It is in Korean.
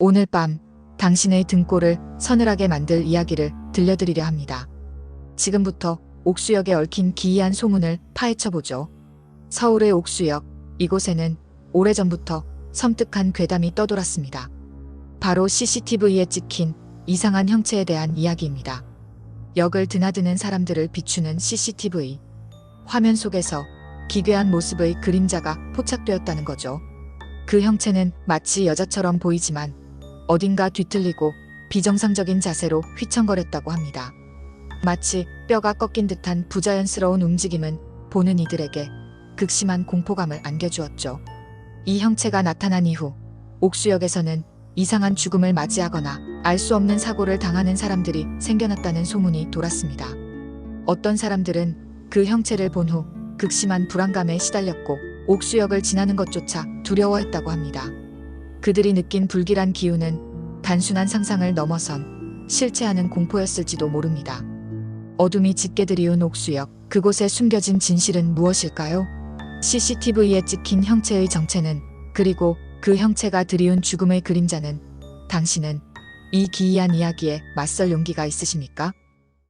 오늘 밤 당신의 등골을 서늘하게 만들 이야기를 들려드리려 합니다. 지금부터 옥수역에 얽힌 기이한 소문을 파헤쳐보죠. 서울의 옥수역, 이곳에는 오래전부터 섬뜩한 괴담이 떠돌았습니다. 바로 CCTV에 찍힌 이상한 형체에 대한 이야기입니다. 역을 드나드는 사람들을 비추는 CCTV. 화면 속에서 기괴한 모습의 그림자가 포착되었다는 거죠. 그 형체는 마치 여자처럼 보이지만 어딘가 뒤틀리고 비정상적인 자세로 휘청거렸다고 합니다. 마치 뼈가 꺾인 듯한 부자연스러운 움직임은 보는 이들에게 극심한 공포감을 안겨주었죠. 이 형체가 나타난 이후 옥수역에서는 이상한 죽음을 맞이하거나 알 수 없는 사고를 당하는 사람들이 생겨났다는 소문이 돌았습니다. 어떤 사람들은 그 형체를 본 후 극심한 불안감에 시달렸고 옥수역을 지나는 것조차 두려워했다고 합니다. 그들이 느낀 불길한 기운은 단순한 상상을 넘어선 실체하는 공포였을지도 모릅니다. 어둠이 짙게 들이운 옥수역, 그곳에 숨겨진 진실은 무엇일까요? CCTV에 찍힌 형체의 정체는 그리고 그 형체가 들이운 죽음의 그림자는 당신은 이 기이한 이야기에 맞설 용기가 있으십니까?